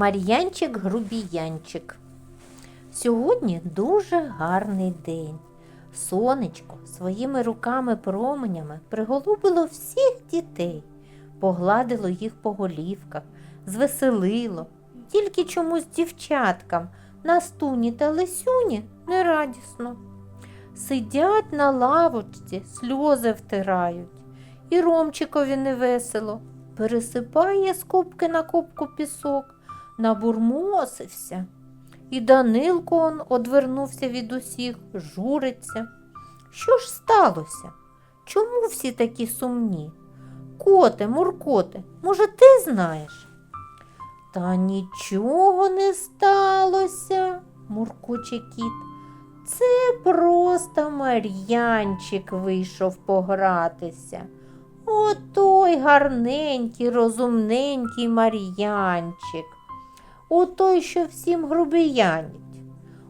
Мар'янчик грубіянчик. Сьогодні дуже гарний день. Сонечко своїми руками променями приголубило всіх дітей, погладило їх по голівках, звеселило. Тільки чомусь дівчаткам на стуні та лисюні нерадісно. Сидять на лавочці, сльози втирають, і Ромчикові невесело. Пересипає з кубки на кубку пісок, набурмосився. І Данилко он одвернувся від усіх, журиться. Що ж сталося? Чому всі такі сумні? Коте, Муркоте, може, ти знаєш? Та нічого не сталося, муркоче кіт. Це просто Мар'янчик вийшов погратися. Отой гарненький, розумненький Мар'янчик. Отой, що всім грубіянить.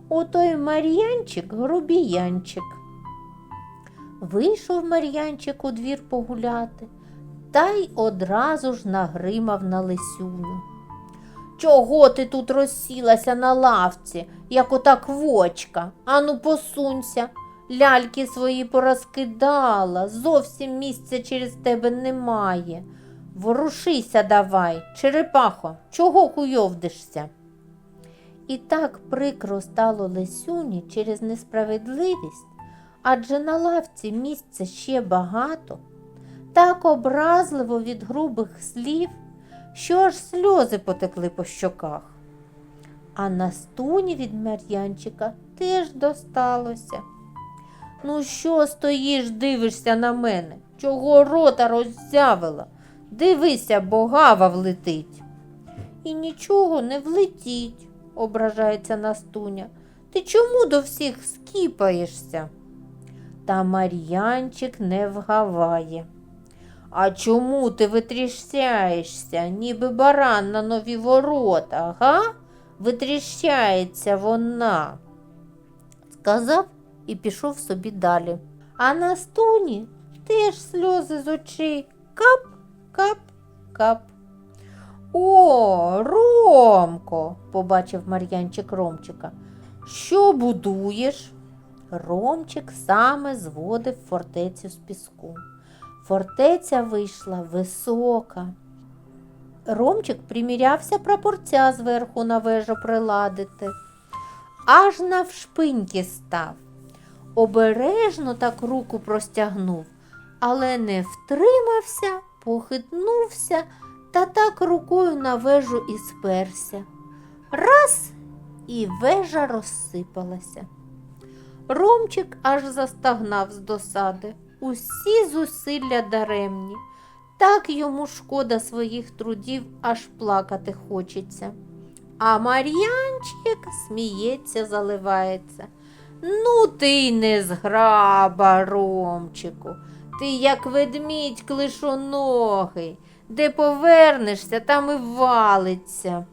Отой Мар'янчик грубіянчик. Вийшов Мар'янчик у двір погуляти, та й одразу ж нагримав на лисюню. Чого ти тут розсілася на лавці, як ота квочка? Ану, посунься. Ляльки свої порозкидала, зовсім місця через тебе немає. Ворушися давай, черепахо, чого куйовдишся? І так прикро стало Лисюні через несправедливість, адже на лавці місця ще багато, так образливо від грубих слів, що аж сльози потекли по щоках. А на стуні від Мар'янчика теж досталося. Ну, що стоїш, дивишся на мене? Чого рота роззявила? Дивися, бо гава влетить. І нічого не влетіть, ображається Настуня. Ти чому до всіх скіпаєшся? Та Мар'янчик не вгаває. А чому ти витріщаєшся, ніби баран на нові ворота, га? Витріщається вона. Сказав і пішов собі далі. А на стуні теж сльози з очей. Кап, кап, кап. О, Ромко, побачив Мар'янчик Ромчика. Що будуєш? Ромчик саме зводив фортецю з піску. Фортеця вийшла висока. Ромчик примірявся прапорця зверху на вежу приладити, аж навшпиньки став. Обережно так руку простягнув, але не втримався, похитнувся та так рукою на вежу і сперся. Раз і вежа розсипалася. Ромчик аж застагнав з досади. Усі зусилля даремні. Так йому шкода своїх трудів, аж плакати хочеться. А Мар'янчик сміється, заливається. Ну, ти й не зграба, Ромчику. Ти, як ведмідь клишоногий, де повернешся, там і валиться.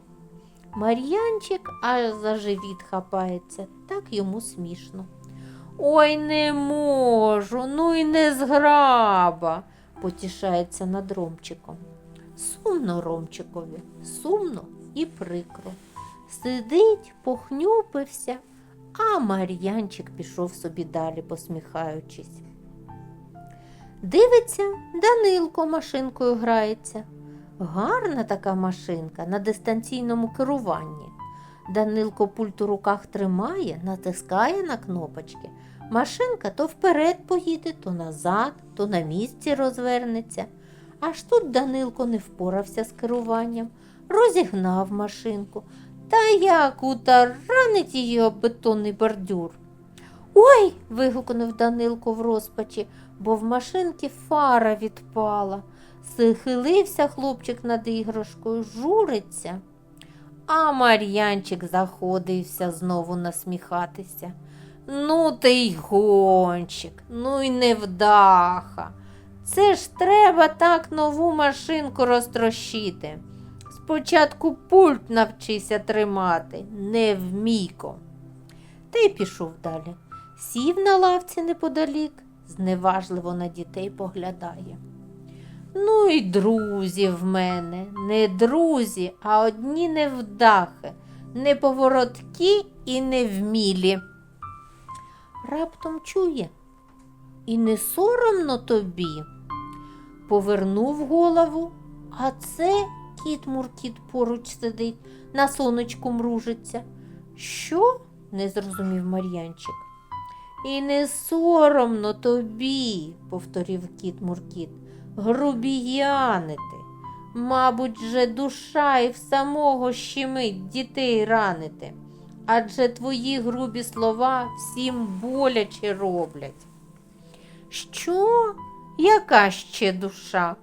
Мар'янчик аж за живіт хапається, так йому смішно. Ой, не можу, ну й не зграба, потішається над Ромчиком. Сумно Ромчикові, сумно і прикро. Сидить, похнюпився, а Мар'янчик пішов собі далі, посміхаючись. Дивиться, Данилко машинкою грається. Гарна така машинка на дистанційному керуванні. Данилко пульт у руках тримає, натискає на кнопочки. Машинка то вперед поїде, то назад, то на місці розвернеться. Аж тут Данилко не впорався з керуванням, розігнав машинку. Та як утаранить її об бетонний бордюр. Ой. вигукнув Данилко в розпачі, бо в машинки фара відпала. Схилився хлопчик над іграшкою, журиться. А Мар'янчик заходився знову насміхатися. Ну, ти й гонщик, ну й невдаха. Це ж треба так нову машинку розтрощити. Спочатку пульт навчися тримати, невмійко. Та й пішов далі. Сів на лавці неподалік, зневажливо на дітей поглядає. Ну і друзі в мене, не друзі, а одні невдахи, неповороткі і невмілі. Раптом чує, і не соромно тобі. Повернув голову, а це кіт Муркіт поруч сидить, на сонечку мружиться. Що? не зрозумів Мар'янчик. І не соромно тобі, повторив кіт Муркіт, грубіянити. Мабуть, же душа і в самого щемить дітей ранити, адже твої грубі слова всім боляче роблять. Що? Яка ще душа?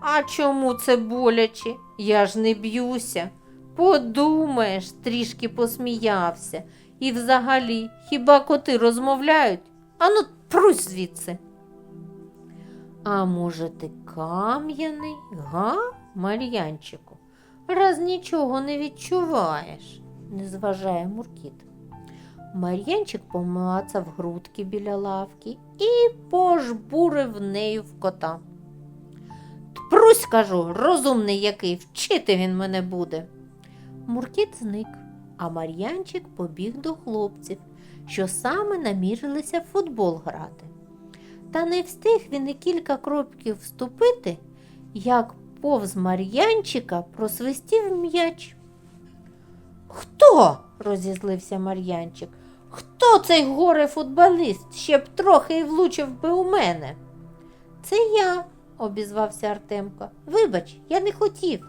А чому це боляче? Я ж не б'юся. Подумаєш, трішки посміявся. І взагалі, хіба коти розмовляють? Ану, прусь звідси. А може, ти кам'яний, га, Мар'янчику? Раз нічого не відчуваєш, не зважає Муркіт. Мар'янчик помацав грудки біля лавки і пожбурив нею в кота. Прусь, кажу, розумний який, вчити він мене буде. Муркіт зник, а Мар'янчик побіг до хлопців, що саме намірилися в футбол грати. Та не встиг він і кілька кроків вступити, як повз Мар'янчика просвистів м'яч. Хто? розізлився Мар'янчик. Хто цей горе футболіст? Ще б трохи і влучив би у мене. Це я, обізвався Артемко. Вибач, я не хотів.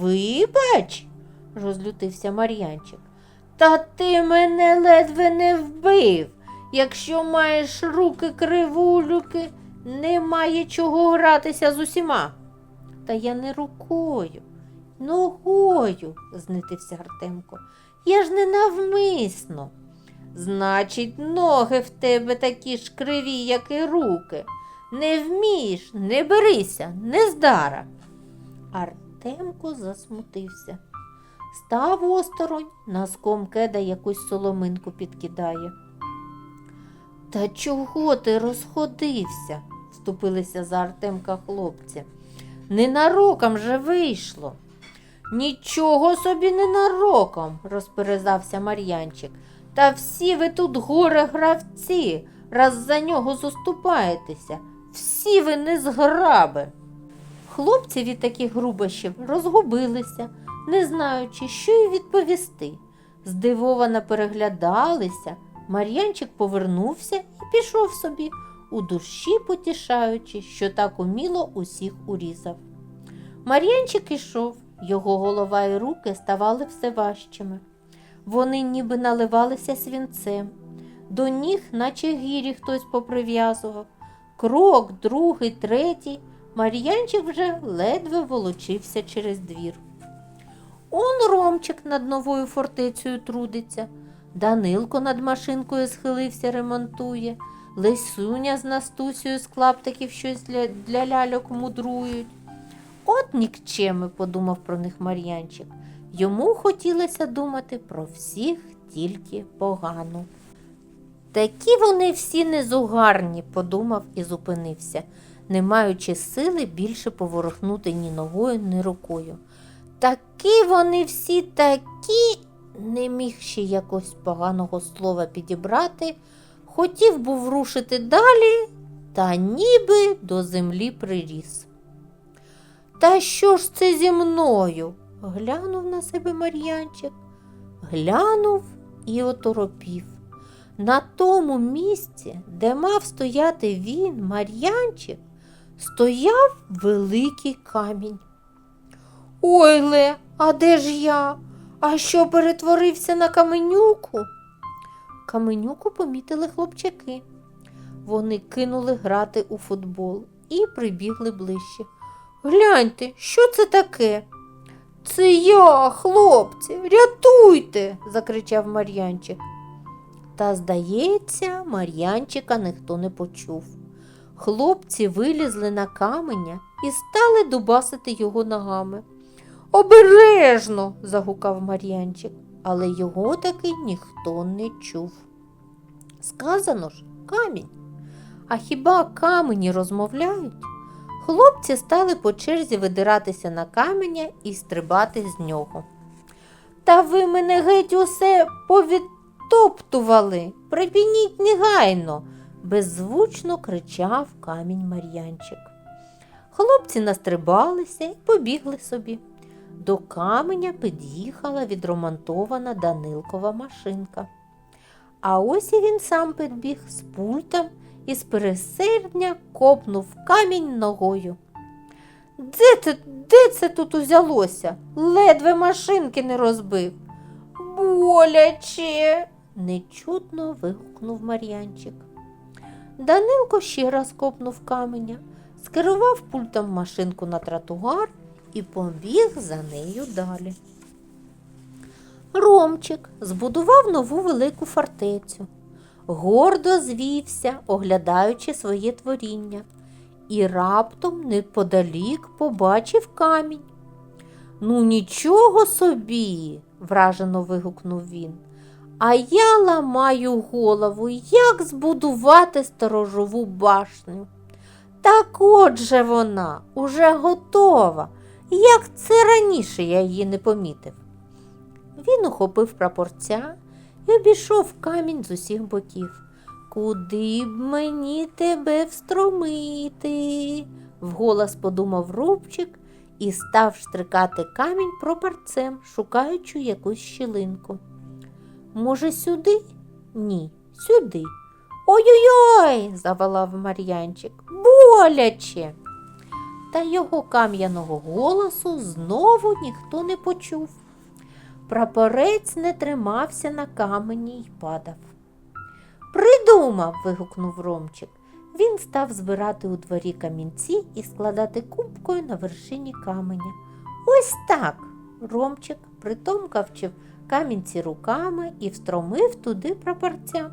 Вибач, розлютився Мар'янчик. Та ти мене ледве не вбив. Якщо маєш руки кривулюки, немає чого гратися з усіма. Та я не рукою, ногою, знитився Артемко. Я ж не навмисно. Значить, ноги в тебе такі ж криві, як і руки. Не вмієш, не берися, не здара. Артемко засмутився. Став осторонь, носком кеда якусь соломинку підкидає. Та чого ти розходився? вступилися за Артемка хлопці. Ненароком же вийшло. Нічого собі ненароком, розперезався Мар'янчик. Та всі ви тут горе гравці, раз за нього заступаєтеся. Всі ви не зграби. Хлопці від таких грубощів розгубилися, не знаючи, що й відповісти. Здивовано переглядалися. Мар'янчик повернувся і пішов собі, у душі потішаючи, що так уміло усіх урізав. Мар'янчик ішов, його голова і руки ставали все важчими. Вони ніби наливалися свінцем. До ніг, наче гірі, хтось поприв'язував. Крок, другий, третій. Мар'янчик вже ледве волочився через двір. Он Ромчик над новою фортецею трудиться. Данилко над машинкою схилився, ремонтує. Лисуня з Настусею з клаптиків щось для, для ляльок мудрують. От нікчеми, подумав про них Мар'янчик. Йому хотілося думати про всіх тільки погано. Такі вони всі незугарні, подумав і зупинився, не маючи сили більше поворухнути ні ногою, ні рукою. Такі вони всі такі, не міг ще якось поганого слова підібрати, хотів був рушити далі, та ніби до землі приріс. Та що ж це зі мною? глянув на себе Мар'янчик, глянув і оторопів. На тому місці, де мав стояти він, Мар'янчик, стояв великий камінь. Ой ле, а де ж я? А що перетворився на каменюку? Каменюку помітили хлопчаки. Вони кинули грати у футбол і прибігли ближче. Гляньте, що це таке? Це я, хлопці, рятуйте, закричав Мар'янчик. Та, здається, Мар'янчика ніхто не почув. Хлопці вилізли на каменя і стали дубасити його ногами. Обережно, загукав Мар'янчик, але його таки ніхто не чув. Сказано ж, камінь. А хіба камені розмовляють? Хлопці стали по черзі видиратися на каменя і стрибати з нього. Та ви мене геть усе повідтоптували. Припініть негайно, беззвучно кричав камінь Мар'янчик. Хлопці настрибалися і побігли собі. До каменя під'їхала відремонтована Данилкова машинка. А ось і він сам підбіг з пультом і з пересердня копнув камінь ногою. Де це, де це тут узялося? Ледве машинки не розбив. Боляче. нечутно вигукнув Мар'янчик. Данилко ще раз копнув каменя, скерував пультом машинку на тротуар і побіг за нею далі. Ромчик збудував нову велику фортецю, гордо звівся, оглядаючи своє творіння, і раптом неподалік побачив камінь. Ну, нічого собі, вражено вигукнув він. А я ламаю голову, як збудувати сторожову башню. Так отже вона уже готова. Як це раніше я її не помітив. Він ухопив прапорця і обійшов камінь з усіх боків. Куди б мені тебе встромити? вголос подумав Рубчик і став штрикати камінь пропорцем, шукаючи якусь щілинку. Може, сюди? Ні, сюди. Ой-ой-ой, заволав Мар'янчик. Боляче. Та його кам'яного голосу знову ніхто не почув. Прапорець не тримався на камені й падав. Придумав. вигукнув Ромчик. Він став збирати у дворі камінці і складати кубкою на вершині каменя. Ось так. Ромчик притомкавчив камінці руками і встромив туди прапорця.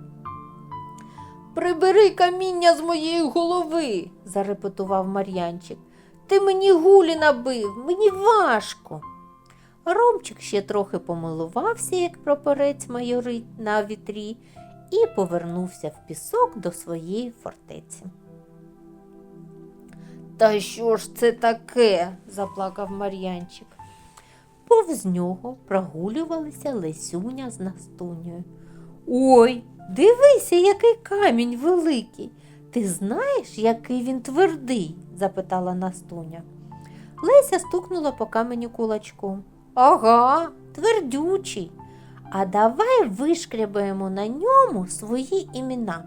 Прибери каміння з моєї голови, зарепетував Мар'янчик. Ти мені гулі набив, мені важко. Ромчик ще трохи помилувався, як прапорець майорить на вітрі, і повернувся в пісок до своєї фортеці. Та що ж це таке? заплакав Мар'янчик. Повз нього прогулювалися Лесюня з Настунею. Ой, дивися, який камінь великий. Ти знаєш, який він твердий? запитала Настуня. Леся стукнула по каменю кулачком. Ага, твердючий. А давай вишкрябаємо на ньому свої імена.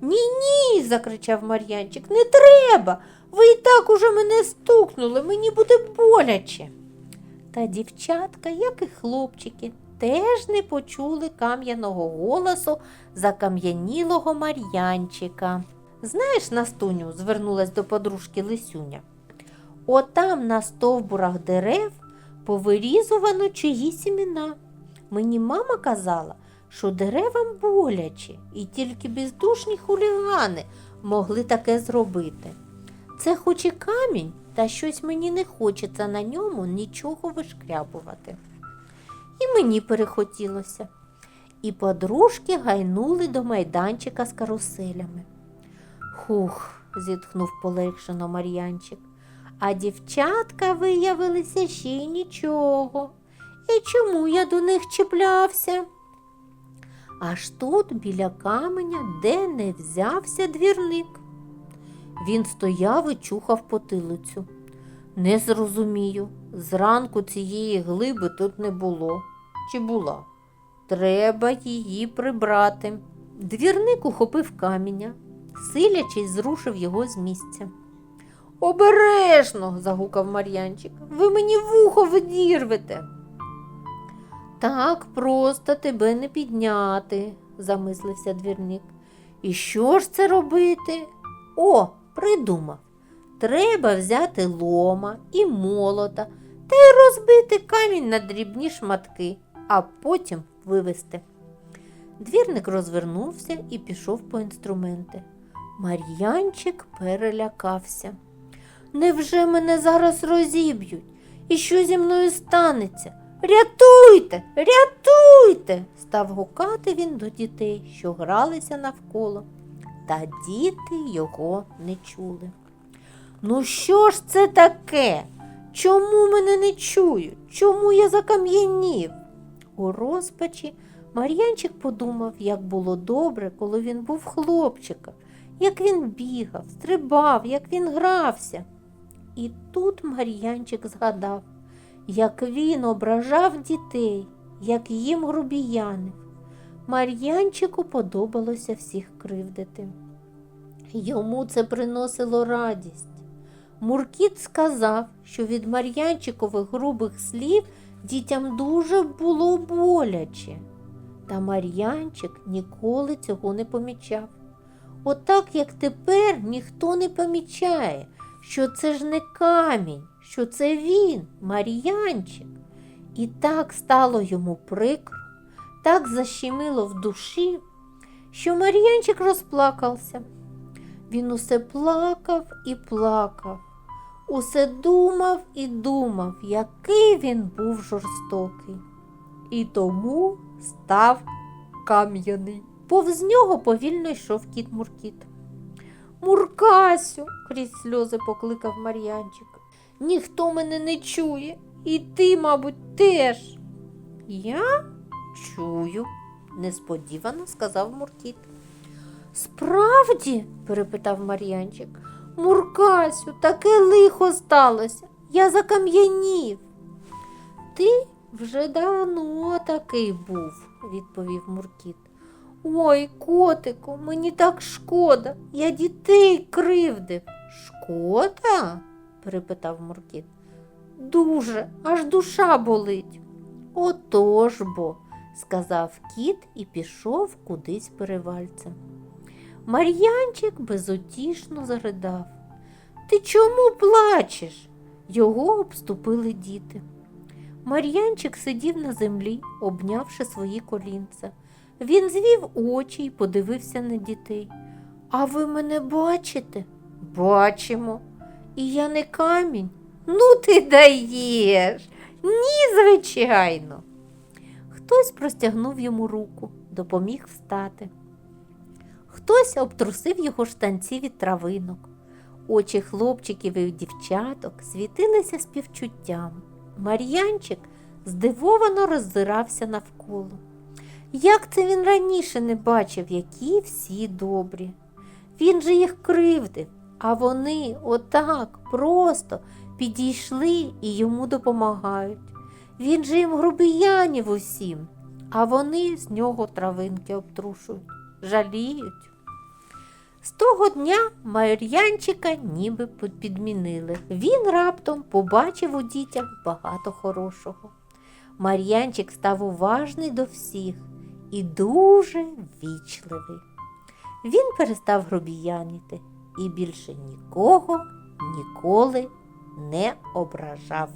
Ні, ні, закричав Мар'янчик, не треба. Ви і так уже мене стукнули, мені буде боляче. Та дівчатка, як і хлопчики, теж не почули кам'яного голосу закам'янілого Мар'янчика. Знаєш, Настуню, звернулась до подружки Лисюня. Отам на стовбурах дерев повирізувано чиїсь імена. Мені мама казала, що деревам боляче, і тільки бездушні хулігани могли таке зробити. Це хоч і камінь, та щось мені не хочеться на ньому нічого вишкрябувати. І мені перехотілося. І подружки гайнули до майданчика з каруселями. Хух, зітхнув полегшено Мар'янчик. А дівчатка виявилися ще й нічого. І чому я до них чіплявся? Аж тут біля каменя, де не взявся двірник. Він стояв і чухав потилицю. Не зрозумію, зранку цієї глиби тут не було. Чи була? Треба її прибрати. Двірник ухопив каміння, силячись, зрушив його з місця. Обережно, загукав Мар'янчик, ви мені вухо видірвете. Так просто тебе не підняти, замислився двірник. І що ж це робити? О, придумав. Треба взяти лома і молота та й розбити камінь на дрібні шматки, а потім вивезти. Двірник розвернувся і пішов по інструменти. Мар'янчик перелякався. Невже мене зараз розіб'ють? І що зі мною станеться? Рятуйте, рятуйте, став гукати він до дітей, що гралися навколо. Та діти його не чули. Ну що ж це таке? Чому мене не чують? Чому я закам'янів? У розпачі Мар'янчик подумав, як було добре, коли він був хлопчиком, як він бігав, стрибав, як він грався. І тут Мар'янчик згадав, як він ображав дітей, як їм грубіянив. Мар'янчику подобалося всіх кривдити. Йому це приносило радість. Муркіт сказав, що від Мар'янчикових грубих слів дітям дуже було боляче. Та Мар'янчик ніколи цього не помічав. Отак, як тепер ніхто не помічає, що це ж не камінь, що це він, Мар'янчик. І так стало йому прикро, так защемило в душі, що Мар'янчик розплакався. Він усе плакав і плакав, усе думав і думав, який він був жорстокий. І тому став кам'яний. Повз нього повільно йшов кіт Муркіт. Муркасю, крізь сльози покликав Мар'янчик. Ніхто мене не чує, і ти, мабуть, теж. Я чую, несподівано сказав Муркіт. Справді? перепитав Мар'янчик. Муркасю, таке лихо сталося. Я закам'янів. Ти вже давно такий був, відповів Муркіт. Ой, котику, мені так шкода, я дітей кривдив. Шкода? перепитав Муркіт. Дуже, аж душа болить. Отож бо, сказав кіт і пішов кудись перевальцем. Мар'янчик безутішно заридав. Ти чому плачеш? Його обступили діти. Мар'янчик сидів на землі, обнявши свої колінця. Він звів очі й подивився на дітей. А ви мене бачите? Бачимо. І я не камінь. Ну, ти даєш. Ні, звичайно. Хтось простягнув йому руку, допоміг встати. Хтось обтрусив його штанці від травинок. Очі хлопчиків і дівчаток світилися співчуттям. Мар'янчик здивовано роззирався навколо. Як це він раніше не бачив, які всі добрі. Він же їх кривдив, а вони отак просто підійшли і йому допомагають. Він же їм грубіянів усім, а вони з нього травинки обтрушують, жаліють. З того дня Мар'янчика ніби підмінили. Він раптом побачив у дітях багато хорошого. Мар'янчик став уважний до всіх і дуже вічливий. Він перестав грубіянити і більше нікого ніколи не ображав.